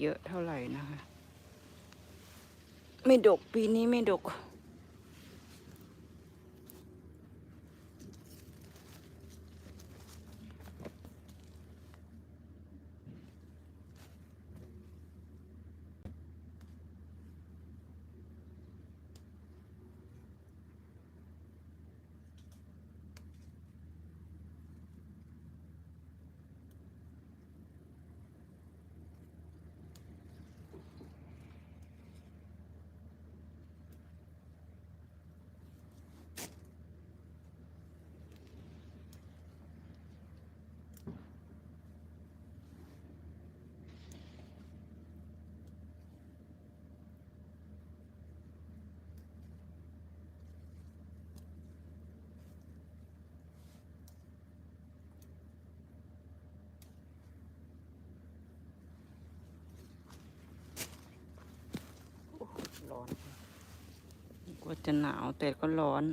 เยอะเท่าไหร่นะคะ ไม่ดกปีนี้ไม่ดก ว่าจะหนาวแต่ก็ร้อน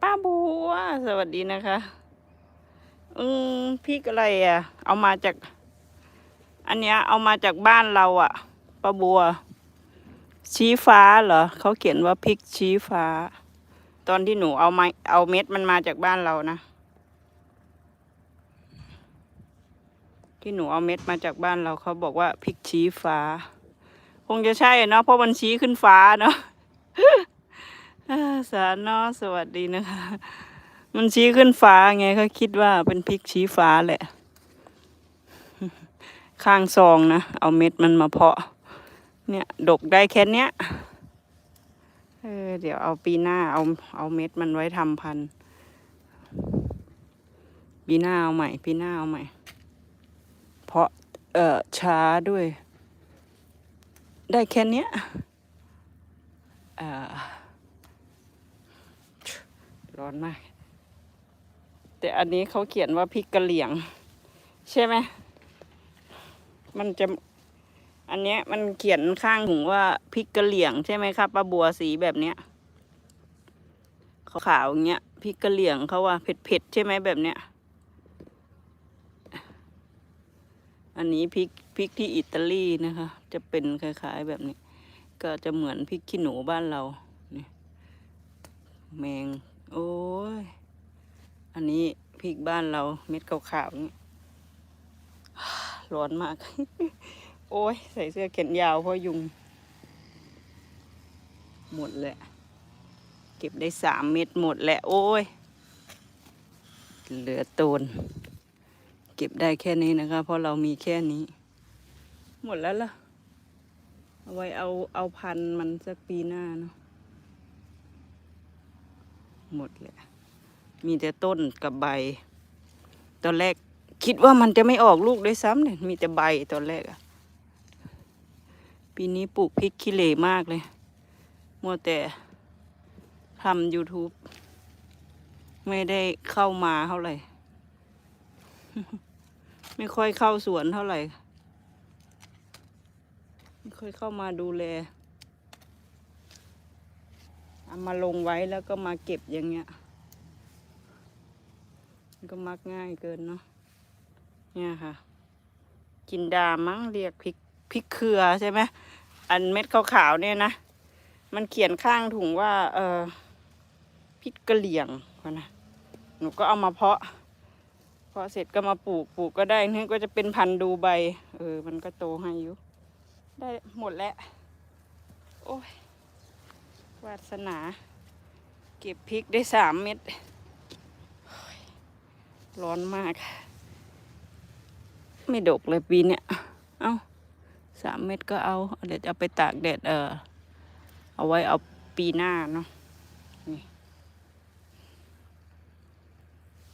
ป้าบัว สวัสดีนะคะ อืมพริกอะไรอะ เอามาจาก อันเนี้ยเอามาจากบ้านเราอะ ป้าบัว ชี้ฟ้าเหรอเขาเขียนว่าพริกชี้ฟ้า ตอนที่หนูเอาไม้เอาเม็ดมันมาจากบ้านเรานะที่หนูเอาเม็ดมาจากบ้านเราเขาบอกว่าพริกชี้ฟ้า คงจะใช่เนาะเพราะมันชี้ขึ้นฟ้าเนาะ สารนาะสวัสดีนะคะ มันชี้ขึ้นฟ้าไงเขาคิดว่าเป็นพริกชี้ฟ้าแหละ ข้างซองนะ เอาเม็ดมันมาเพาะ เนี่ย ดกได้แค่เนี้ยเออเดี๋ยวเอาปีหน้าเอาเอาเม็ดมันไว้ทำพันธุ์ปีหน้าเอาใหม่ ปีหน้าเอาใหม่ เพราะเออช้าด้วย ได้แค่เนี้ย ร้อนมาก แต่อันนี้เขาเขียนว่าพริกกะเหลี่ยง ใช่ไหมมันจะ อันเนี้ยมันเขียนข้างถุงว่าพริกกะเหลี่ยง ใช่ไหมครับป้าบัวสีแบบเนี้ยขาวๆอย่างเงี้ยพริกกะเหลี่ยงเขาว่าเผ็ดๆใช่ไหมแบบเนี้ย อันนี้พริกพริกที่อิตาลีนะคะ จะเป็นคล้ายๆแบบนี้ ก็จะเหมือนพริกขี้หนูบ้านเรานี่แมง โอ้ย อันนี้พริกบ้านเราเม็ดขาวๆนี่ร้อนมาก โอ้ย ใส่เสื้อแขนยาวเพราะยุง หมดแหละ เก็บได้สามเม็ดหมดแหละ โอ้ย เหลือโตนเก็บได้แค่นี้นะคะ เพราะเรามีแค่นี้ หมดแล้วล่ะ เอาไว้เอาเอาพันมันสักปีหน้าเนาะหมดแหละ มีแต่ต้นกับใบ ตอนแรกคิดว่ามันจะไม่ออกลูกด้วยซ้ำเนี่ย มีแต่ใบตอนแรกอะปีนี้ปลูกพริกขี้เหร่มากเลย มัวแต่ทำ YouTube ไม่ได้เข้ามาเท่าไหร่ ไม่ค่อยเข้าสวนเท่าไหร่ ไม่ค่อยเข้ามาดูแลเอามาลงไว้แล้วก็มาเก็บอย่างเงี้ย มันก็มักง่ายเกินเนาะเนี่ยค่ะ จินดามั้งเรียกพริกพริกเครือใช่ไหมอันเม็ดขาวๆเนี่ยนะ มันเขียนข้างถุงว่า เออพริกกะเหลี่ยงวะนะหนูก็เอามาเพาะพอเสร็จก็มาปลูกปลูกก็ได้นี่ก็จะเป็นพันธุ์ดูใบ เออ มันก็โตให้อยู่ ได้หมดแล้ว โอ้ย วาสนา เก็บพริกได้สามเม็ด ร้อนมาก ไม่ดกเลยปีเนี้ย เอาสามเม็ดก็เอา เดี๋ยวจะเอาไปตากแดดเออ เอาไว้เอาปีหน้าเนาะนี่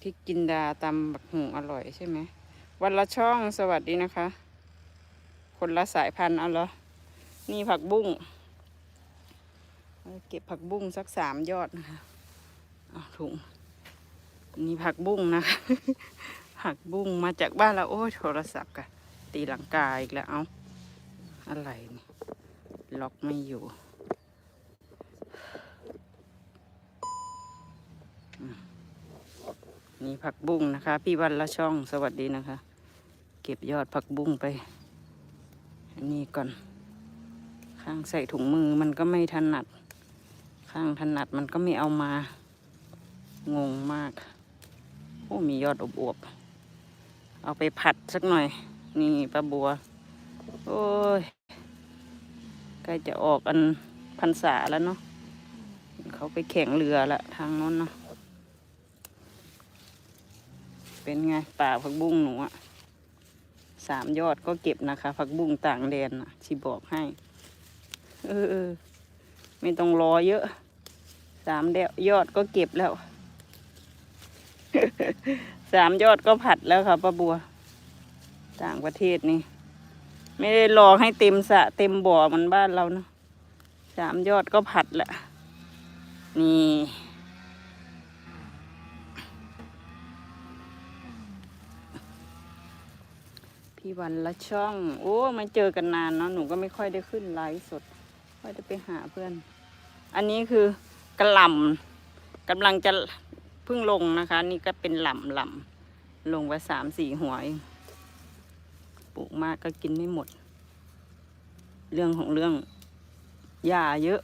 พริกจินดาตำบักหุงอร่อยใช่ไหมวันละช่องสวัสดีนะคะ คนละสายพันธุ์เอาเหรอ นี่ผักบุ้ง เก็บผักบุ้งสักสามยอดนะคะเอาถุง นี่ผักบุ้งนะคะ ผักบุ้งมาจากบ้านเราโอ้ยโทรศัพท์กะตีหลังกาอีกแล้วเอาอะไรนี่ล็อกไม่อยู่นี่ผักบุ้งนะคะ พี่วันละช่องสวัสดีนะคะ เก็บยอดผักบุ้งไป อันนี้ก่อน ข้างใส่ถุงมือมันก็ไม่ถนัด ข้างถนัดมันก็ไม่เอามา งงมาก โอ้มียอดอบอวบๆเอาไปผัดสักหน่อย นี่ปลาบัว โอ้ยใกล้จะออกอันพรรษาแล้วเนาะเขาไปแข่งเรือละทางโน้นเนาะเป็นไงป่าผักบุ้งหนูอะ สามยอดก็เก็บนะคะ ผักบุ้งต่างแดนนะชีบอกให้ เออ ไม่ต้องรอเยอะ สามเดยอดก็เก็บแล้ว สามยอดก็ผัดแล้วค่ะป้าบัว ต่างประเทศนี่ ไม่ได้รอให้เต็มสะเต็มบ่อเหมันบ้านเราเนาะสามยอดก็ผัดละนี่ พี่วันละช่อง โอ้มาเจอกันนานเนาะหนูก็ไม่ค่อยได้ขึ้นไลฟ์สดค่อยได้ไปหาเพื่อน อันนี้คือกระหล่ำกำลังจะเพิ่งลงนะคะ นี่ก็เป็นหล่ำหล่ำลงไปสามสี่หัวเองปลูกมากก็กินไม่หมด เรื่องของเรื่องหญ้าเยอะ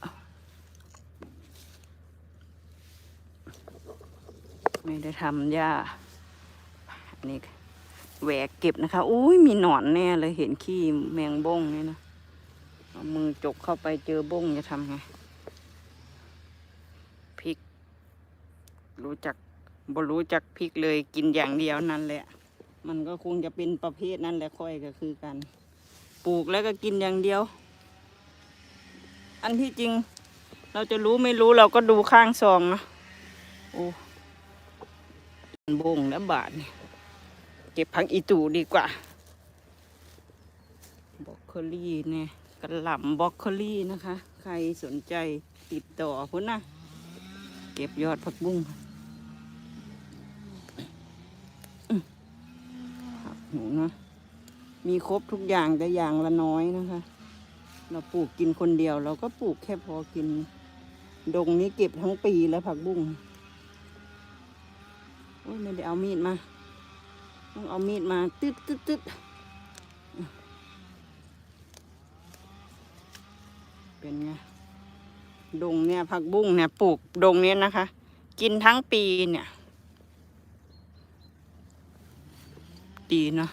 ไม่ได้ทำหญ้าอันนี้ แหวกเก็บนะคะอุ้ยมีหนอนแน่เลยเห็นขี้แมงบ้งนี่นะเอามือจกเข้าไปเจอบ้งจะทำไงพริก รู้จักบ่รู้จักพริกเลยกินอย่างเดียวนั่นแหละ มันก็คงจะเป็นประเภทนั่นแหละค่อยก็คือกัน ปลูกแล้วก็กินอย่างเดียว อันที่จริง เราจะรู้ไม่รู้เราก็ดูข้างซองนะโอ้บงแล้วบาทนี่ เก็บผักอีตูดีกว่าบรอกโคลี่เนี่ยกระหล่ำบรอกโคลี่นะคะ ใครสนใจติดต่อพุ่นนะเก็บยอดผักบุ้งผักหนูนะมีครบทุกอย่างแต่อย่างละน้อยนะคะ เราปลูกกินคนเดียว เราก็ปลูกแค่พอกิน ดงนี้เก็บทั้งปีแล้วผักบุ้งโอ้ยไม่ได้เอามีดมา ต้องเอามีดมาตึ๊ดตึ๊ดตึ๊ดเป็นไงดงเนี่ยผักบุ้งเนี่ยปลูกดงเนี้ยนะคะ กินทั้งปีเนี่ยดีเนาะ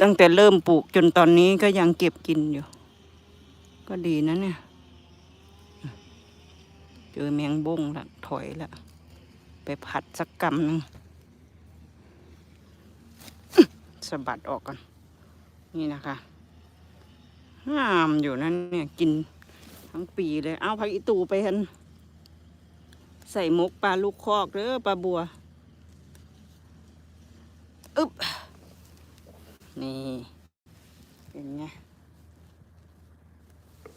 ตั้งแต่เริ่มปลูกจนตอนนี้ก็ยังเก็บกินอยู่ ก็ดีนะเนี่ย เจอแมงบ้งละถอยละไปผัดสักกำหนึ่ง สะบัดออกก่อน นี่นะคะห้ามอยู่นั่นเนี่ยกินทั้งปีเลย เอาผักอีตูไปทันใส่หมกปลาลูกคอกเด้อปลาบัว อึ๊บ นี่ เป็นไง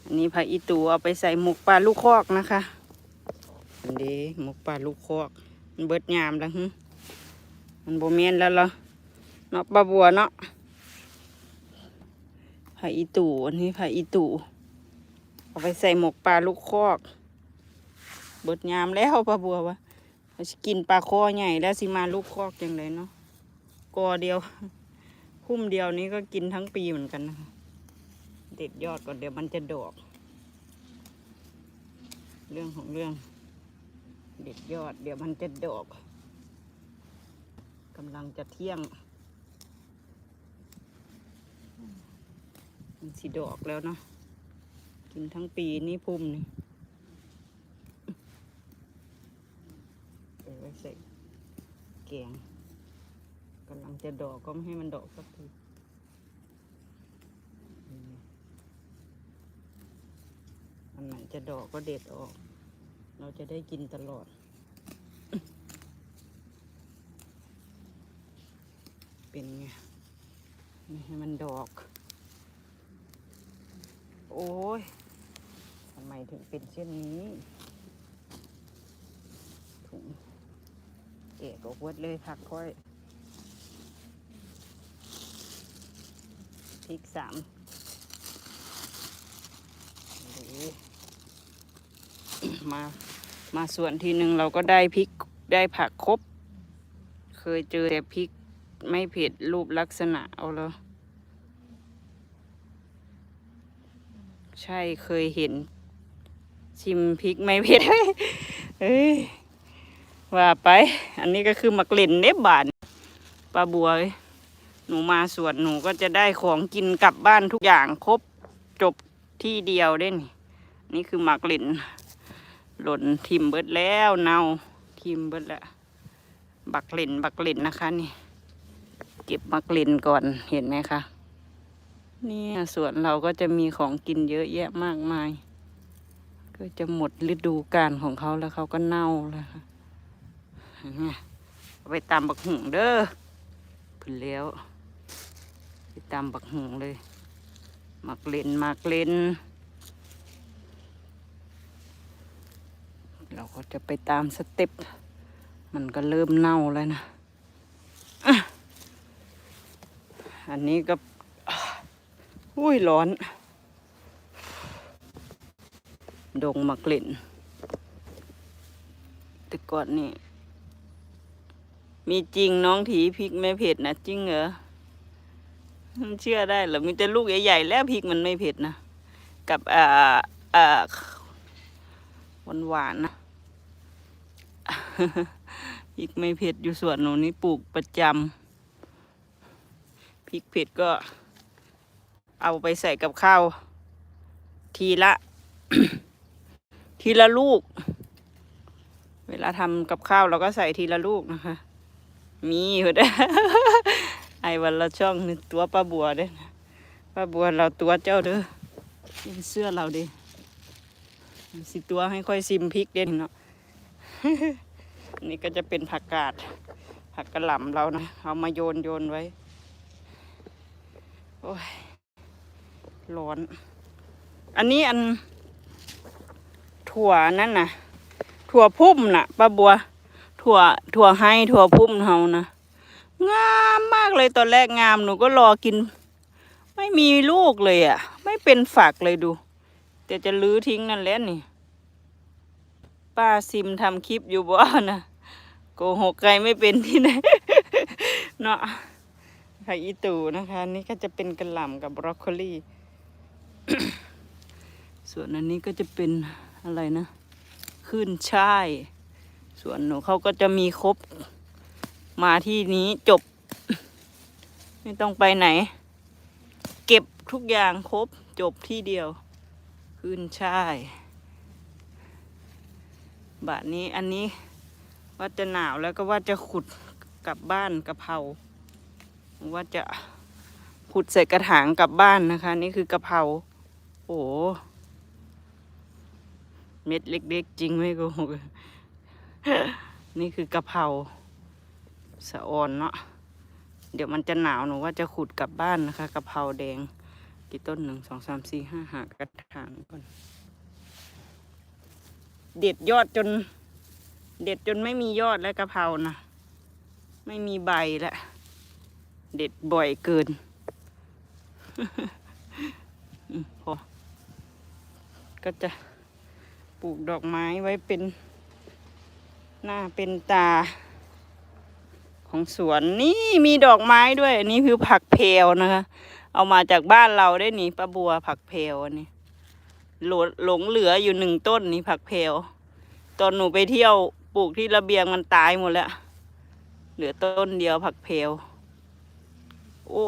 อันนี้ผักอีตูเอาไปใส่หมกปลาลูกคอกนะคะอันนี้หมกปลาลูกคอก มันเบิดยามแล้วหึมันโบเมนแล้วเหรอ นาะปลาบัวเนาะผักอีตูอันนี้ผักอีตูเอาไปใส่หมกปลาลูกคอกเบิดยามแล้วปลาบัววะเราสิกินปลาคอใหญ่แล้วสิมาลูกคอกจังเลยเนาะกอเดียวพุ่มเดียวนี้ก็กินทั้งปีเหมือนกันนะคะเด็ดยอดก่อนเดี๋ยวมันจะดอก เรื่องของเรื่อง เด็ดยอดเดี๋ยวมันจะดอกกำลังจะเที่ยงมัน สิดอกแล้วเนาะกินทั้งปีนี่พุ่มนี่เอาไว้ใส่แกงกำลังจะดอกก็ไม่ให้มันดอกสักทีอันไหนจะดอกก็เด็ดออก เราจะได้กินตลอด เป็นไงไม่ให้มันดอก โอ้ยทำไมถึงเป็นเช่นนี้ ถุงเอะก็วดเลยผักค่อยพริกสามมามาส่วนทีหนึ่งเราก็ได้พริกได้ผักครบ เคยเจอแต่พริกไม่เผ็ดรูปลักษณะเอาแล้ว ใช่เคยเห็น ชิมพริกไม่เผ็ดเอ้ยว่าไป อันนี้ก็คือมักเล่นเน็บบานปลาบัวหนูมาสวนหนูก็จะได้ของกินกลับบ้านทุกอย่างครบจบที่เดียวได้นี่ นี่คือมักเล่นหล่นทิมเบิดแล้วเนาทิมเบิดแล้วบักเล่นบักเล่นนะคะนี่ เก็บมักเล่นก่อนเห็นไหมคะ เนี่ยสวนเราก็จะมีของกินเยอะแยะมากมาย ก็จะหมดฤดูกาลของเขาแล้วเขาก็เน่าแล้วค่ะไหมเอาไปตำบักหุงเด้อขึ้นแล้ว ไปตำบักหุงเลยมักเล่นมักเล่นเราก็จะไปตามสเต็ปมันก็เริ่มเน่าแล้วนะ อันนี้ก็ อุ้ยร้อน ดงมักเล่น แต่ก่อนนี่ มีจริงน้องถีพริกไม่เผ็ดนะจริงเหรอเชื่อได้เหรอมีแต่ลูกใหญ่ๆแล้วพริกมันไม่เผ็ดนะ กับอ่าอ่าหวานหวานๆนะพริกไม่เผ็ดอยู่ส่วนหนูนี่ปลูกประจำพริกเผ็ดก็ เอาไปใส่กับข้าว ทีละ ทีละลูก เวลาทำกับข้าวเราก็ใส่ทีละลูกนะคะ มีอยู่เด้ไอ้วันละช่องตัวป้าบัวเด้อป้าบัวเราตัวเจ้าเด้อเป็นเสื้อเราเด้สิตัวให้ค่อยซิมพริกเด่นเนาะนี่ก็จะเป็นผักกาด ผักกระหล่ำเรานะ เอามาโยนโยนไว้ โอ้ย ร้อน อันนี้อัน ถั่วนั่นน่ะถั่วพุ่มน่ะป้าบัว ถั่ว ถั่วให้ถั่วพุ่มเฮานะงามมากเลยตอนแรกงามหนูก็รอกิน ไม่มีลูกเลยอะ ไม่เป็นฝักเลยดู แต่จะลื้อทิ้งนั่นแหละนี่ ป้าซิมทำคลิปอยู่บ่นะโกหกใครไม่เป็นที่ไหนเนาะไข่อีตูนะคะ นี่ก็จะเป็นกระหล่ำกับบรอกโคลี ส่วนอันนี้ก็จะเป็นอะไรนะขึ้นช่าย ส่วนหนูเขาก็จะมีครบ มาที่นี้จบ ไม่ต้องไปไหน เก็บทุกอย่างครบจบที่เดียว ขึ้นช่ายบาทนี้อันนี้ว่าจะหนาวแล้วก็ว่าจะขุดกลับบ้านกะเพราว่าจะขุดใส่กระถางกลับบ้านนะคะ นี่คือกะเพรา โอ้เม็ดเล็กๆ จริงไม่โกหกนี่คือกะเพราสะออนเนาะเดี๋ยวมันจะหนาวหนูว่าจะขุดกลับบ้านนะคะกะเพราแดง กี่ต้นหนึ่งสองสามสี่ห้าหากระถางก่อน เด็ดยอดจน เด็ดจนไม่มียอดแล้วกะเพรานะไม่มีใบแล้วเด็ดบ่อยเกินอืมพอ ก็จะปลูกดอกไม้ไว้เป็นหน้าเป็นตา ของสวนนี่มีดอกไม้ด้วยอันนี้คือผักเพลนะคะ เอามาจากบ้านเราได้นี่ป้าบัวผักเพลอันนี้หลงหลงเหลืออยู่หนึ่งต้นนี่ผักเพลตอนหนูไปเที่ยวปลูกที่ระเบียงมันตายหมดแล้ว เหลือต้นเดียวผักเพลโอ้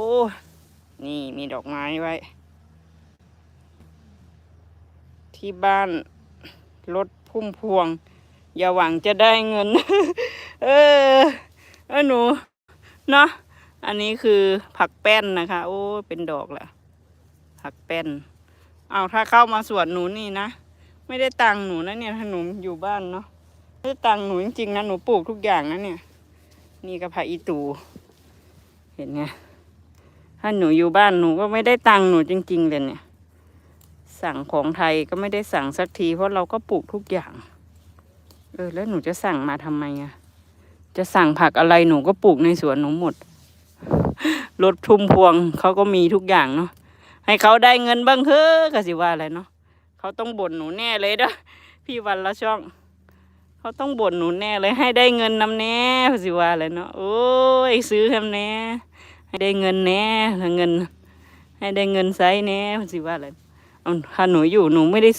นี่มีดอกไม้ไว้ ที่บ้านรถพุ่มพวง อย่าหวังจะได้เงิน เออเออหนูเนาะอันนี้คือผักแป้นนะคะ โอ้เป็นดอกแหละผักแป้น เอาถ้าเข้ามาสวนหนูนี่นะไม่ได้ตังหนูนะเนี่ยถ้าหนูอยู่บ้านเนาะไม่ได้ตังหนูจริงๆนะหนูปลูกทุกอย่างนะเนี่ย นี่ก็ผักอีตู เห็นไงถ้าหนูอยู่บ้านหนูก็ไม่ได้ตังหนูจริง ๆเลยเนี่ย สั่งของไทยก็ไม่ได้สั่งสักที เพราะเราก็ปลูกทุกอย่าง เออ แล้วหนูจะสั่งมาทำไมอะจะสั่งผักอะไรหนูก็ปลูกในสวนหนูหมดรถทุ่มพวงเขาก็มีทุกอย่างเนาะให้เขาได้เงินบ้างเฮ้อะก็สิว่าอะไรเนาะเขาต้องบ่นหนูแน่เลยเด้อพี่วันละช่อง เขาต้องบ่นหนูแน่เลย ให้ได้เงินนำแน่ก็สิว่าอะไรเนาะโอ้ยซื้อทำแน่ให้ได้เงินแน่เงิน ให้ได้เงินไซแน่ก็สิว่าอะไร ถ้าหนูอยู่หนูไม่ได้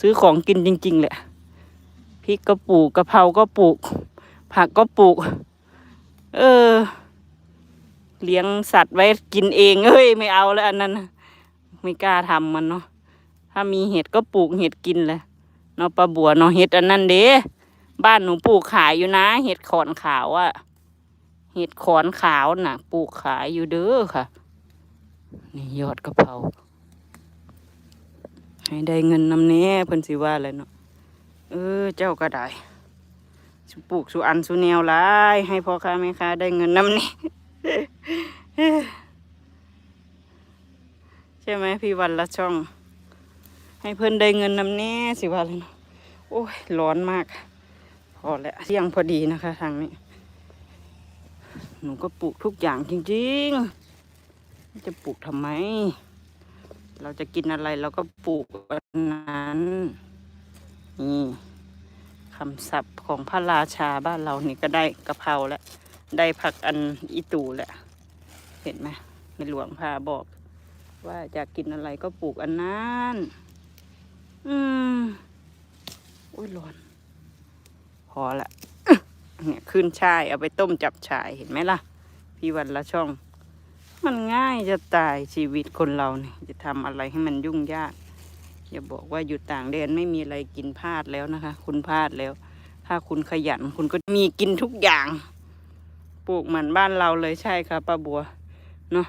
ซื้อของกินจริง ๆ แหละพริกก็ปลูกกะเพราก็ปลูก ผักก็ปลูก เออ เลี้ยงสัตว์ไว้กินเองเอ้ยไม่เอาแล้วอันนั้นไม่กล้าทำมันเนาะถ้ามีเห็ดก็ปลูกเห็ดกินเลยเนาะปลาบัวเนาะเห็ดอันนั้นเด้บ้านหนูปลูกขายอยู่นะ เห็ดขอนขาวอะเห็ดขอนขาวน่ะ ปลูกขายอยู่เด้อค่ะ นี่ยอดกะเพรา ให้ได้เงินนำแน่เพิ่นสิว่าอะไรเนาะเออเจ้าก็ได้สุปลูกสุอันสุแนวหลายให้พ่อค้าแม่ค้าได้เงินนำแน่ใช่ไหมพี่วันละช่อง ให้เพิ่นได้เงินนำแน่สิว่าเลยเนาะโอ้ยร้อนมาก พอแล้วเที่ยงพอดีนะคะ ทางนี้ หนูก็ปลูกทุกอย่างจริง ๆ จะปลูกทำไม เราจะกินอะไรเราก็ปลูกอันนั้นนี่คำศัพท์ของพระราชาบ้านเรานี่ก็ได้กะเพราแล้วได้ผักอันอีตูแหละ เห็นไหมในหลวงพาบอก ว่าอยากกินอะไรก็ปลูกอันนั้นอืมอุ้ยร้อน พอละเนี่ยขึ้นชายเอาไปต้มจับชายเห็นไหมล่ะ พี่วันละช่อง มันง่ายจะตายชีวิตคนเราเนี่ยจะทำอะไรให้มันยุ่งยาก อย่าบอกว่าอยู่ต่างแดนไม่มีอะไรกินพลาดแล้วนะคะ คุณพลาดแล้ว ถ้าคุณขยันคุณก็มีกินทุกอย่าง ปลูกเหมือนบ้านเราเลยใช่ค่ะป้าบัวเนาะ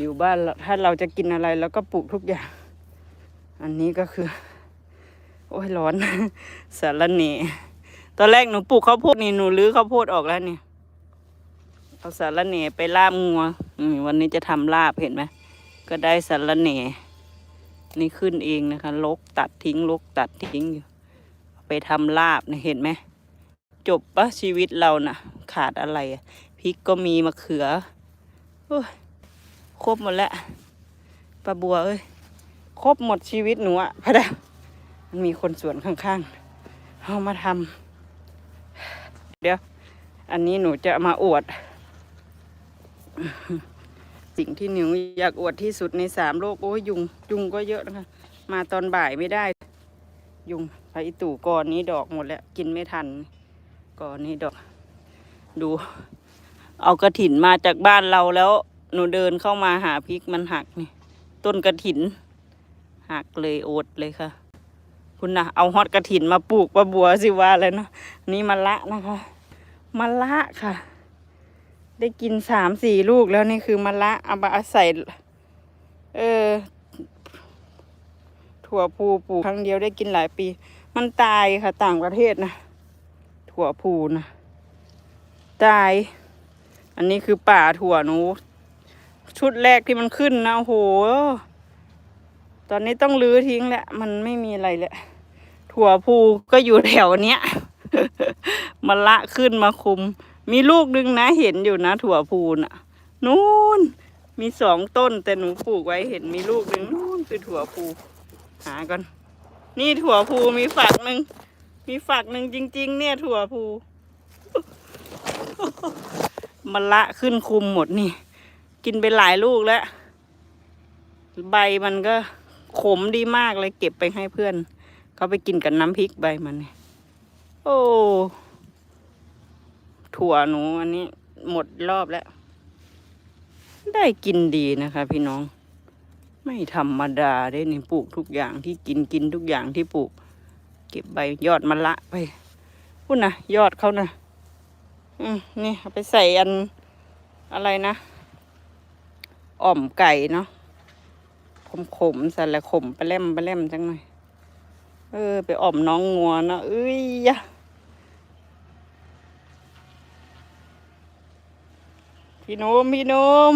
อยู่บ้านเราถ้าเราจะกินอะไรเราก็ปลูกทุกอย่าง อันนี้ก็คือ โอ้ยร้อนสารเนตอนแรกหนูปลูกข้าวโพดนี่หนูรื้อข้าวโพดออกแล้วเนี่ย เอาสารเน่ไปลาบงัววันนี้จะทำลาบเห็นไหมก็ได้สารเน่นี่ขึ้นเองนะคะลกตัดทิ้งลกตัดทิ้งอยู่ ไปทำลาบนะเห็นไหมจบปะชีวิตเราน่ะ ขาดอะไรพริกก็มีมะเขือโอ้ยครบหมดแล้วปลาบัวเอ้ยครบหมดชีวิตหนูอะพะดามันมีคนสวนข้างๆเอามาทำเดี๋ยว อันนี้หนูจะมาอวด สิ่งที่หนูอยากอวดที่สุดในสามโลก โอ้ยยุง ยุงก็เยอะนะคะ มาตอนบ่ายไม่ได้ ยุงไปอีตู่กอนนี้ดอกหมดแล้ว กินไม่ทันกอนนี้ดอก ดู เอากระถินมาจากบ้านเราแล้ว หนูเดินเข้ามาหาพริกมันหักนี่ ต้นกระถิน หักเลยโอดเลยค่ะ คุณนะเอาฮอตกระถินมาปลูกปลาบัวสิว่าเลยเนาะนี่มะละนะคะมะละค่ะ ได้กินสามสี่ลูกแล้วนี่คือมะละเอามาใส่เออ ถั่วพูปลูกครั้งเดียวได้กินหลายปี มันตายค่ะ ต่างประเทศนะ ถั่วพูนะตาย อันนี้คือป่าถั่วหนู ชุดแรกที่มันขึ้นนะโอ้โห ตอนนี้ต้องรื้อทิ้งแหล้วมันไม่มีอะไรแล้วถั่วพูก็อยู่แถวเนี้ยมาละขึ้นมาคุม มีลูกนึงนะเห็นอยู่นะ ถั่วพูน่ะนู่น มีสองต้นแต่หนูปลูกไว้เห็นมีลูกหนึ่งนู่นคือถั่วพูหาก่อนนี่ถั่วพูมีฝักหนึ่งมีฝักหนึ่งจริง ๆ เนี่ย ถั่วพูมาละขึ้นคุมหมดนี่ กินไปหลายลูกแล้ว ใบมันก็ขมดีมากเลยเก็บไปให้เพื่อน เขาไปกินกับน้ำพริกใบมันเนี่ยโอ้ ถั่วหนูอันนี้หมดรอบแล้ว ได้กินดีนะคะ พี่น้อง ไม่ธรรมดาได้นี่ปลูกทุกอย่างที่กินกินทุกอย่างที่ปลูก เก็บใบยอดมะละไปพูดนะยอดเขานะอืมนี่เอาไปใส่อันอะไรนะอ่อมไก่เนาะขมขมๆใส่ละขมไปเล่มไปเล่มจังหน่อย เออ ไปอ่อมน้องงัวเนาะเอ้ยยะ พี่นุ่มพี่นุ่ม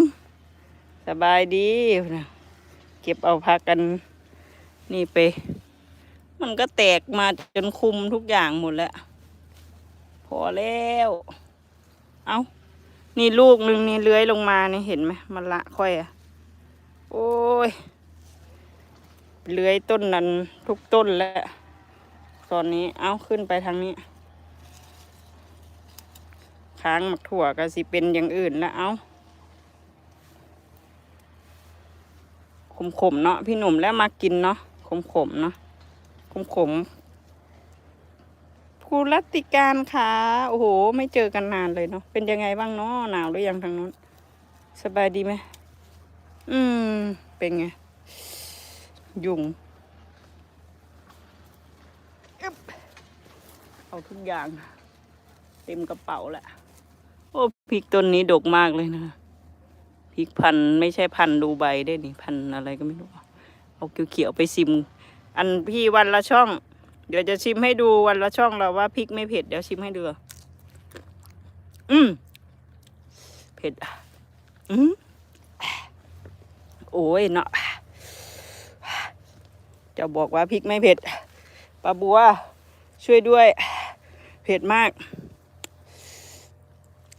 สบายดีนะเก็บเอาพักกัน นี่ไป มันก็แตกมาจนคุมทุกอย่างหมดแล้ว พอแล้ว เอานี่ลูกหนึ่งนี่เลื้อยลงมานี่เห็นไหมมันละค่อยอะโอ้ยเลื้อยต้นนั้นทุกต้นแล้ว ตอนนี้เอาขึ้นไปทางนี้ ค้างหมักถั่วก็สิเป็นอย่างอื่นแล้วเอาขมขมเนาะพี่หนุ่มแล้วมากินเนาะขมขมเนาะขมขมภูรัติการค่ะโอ้โห ไม่เจอกันนานเลยเนาะเป็นยังไงบ้างเนาะหนาวหรือยังทางนู้นสบายดีไหมอืม เป็นไง ยุงอึ๊บเอาทุกอย่าง เต็มกระเป๋าแหละ พริกต้นนี้ดกมากเลยนะพริกพันไม่ใช่พันดูใบได้นี่พันอะไรก็ไม่รู้ เอาเขียวๆไปซิม อันพี่วันละช่อง เดี๋ยวจะชิมให้ดูวันละช่องเราว่าพริกไม่เผ็ดเดี๋ยวชิมให้ดูอืมเผ็ดอืมโอ้ยเนาะจะบอกว่าพริกไม่เผ็ดปลาบัว ช่วยด้วย เผ็ดมาก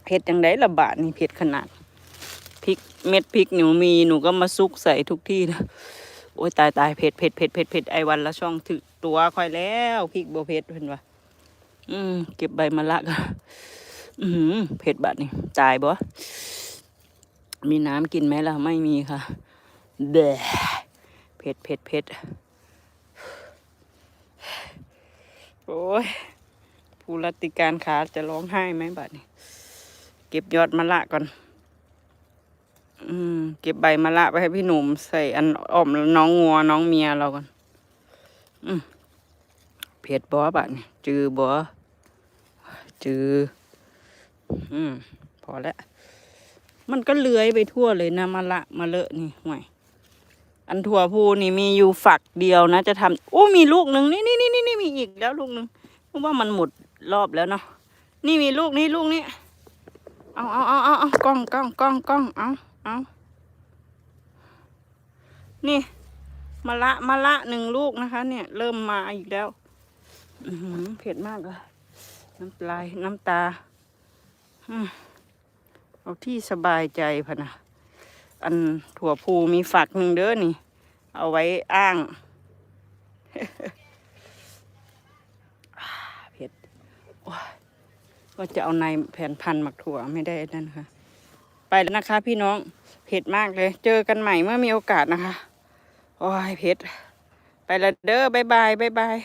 เผ็ดยังไงละบาทนี่เผ็ดขนาดพริกเม็ดพริกหนูมีหนูก็มาซุกใส่ทุกที่นะโอ้ยตายตายเผ็ดเผ็ดเผ็ดเผ็ดเผ็ดไอวันละช่องถึกตัวค่อยแล้วพริกโบเผ็ดเห็นปะอืม เก็บใบมะละกันอืมเผ็ดบาทนี่ตายบ่มีน้ำกินไหมล่ะไม่มีค่ะเดะเผ็ดเผ็ดเผ็ดโอ้ยผู้รัติการขาจะร้องไห้ไหมบาทนี้ เก็บยอดมะละก่อน อืม เก็บใบมะละไปให้พี่หนุ่มใส่อันอ่อมน้องงัวน้องเมียเราก่อน อืมเผ็ดบอบะนี่จือบอจือ อืม พอแล้ว มันก็เลื้อยไปทั่วเลยนะมะละมะเลอะนี่ห่วยอันถั่วพูนี่มีอยู่ฝักเดียวนะ จะทำโอ้มีลูกหนึ่งนี่นี่นี่นี่มีอีกแล้วลูกหนึ่งเพราะว่ามันหมดรอบแล้วเนาะนี่มีลูกนี่ลูกนี่ เอาเอาเอาเอาเอากล้องกล้องกล้องกล้องเอาเอานี่มะละมะละหนึ่งลูกนะคะ เนี่ย เริ่มมาอีกแล้วเผ็ดมากเลยน้ำลายน้ำตาอเอาที่สบายใจพะนะอันถั่วพูมีฝักหนึ่งเด้อนี่ เอาไว้อ้าง เผ็ดโอ้ย ก็จะเอาในแผ่นพันหมักถั่วไม่ได้นั่นค่ะ ไปแล้วนะคะ พี่น้องเผ็ดมากเลย เจอกันใหม่เมื่อมีโอกาสนะคะโอ้ยเผ็ด ไปแล้วเด้อบายบายบายบาย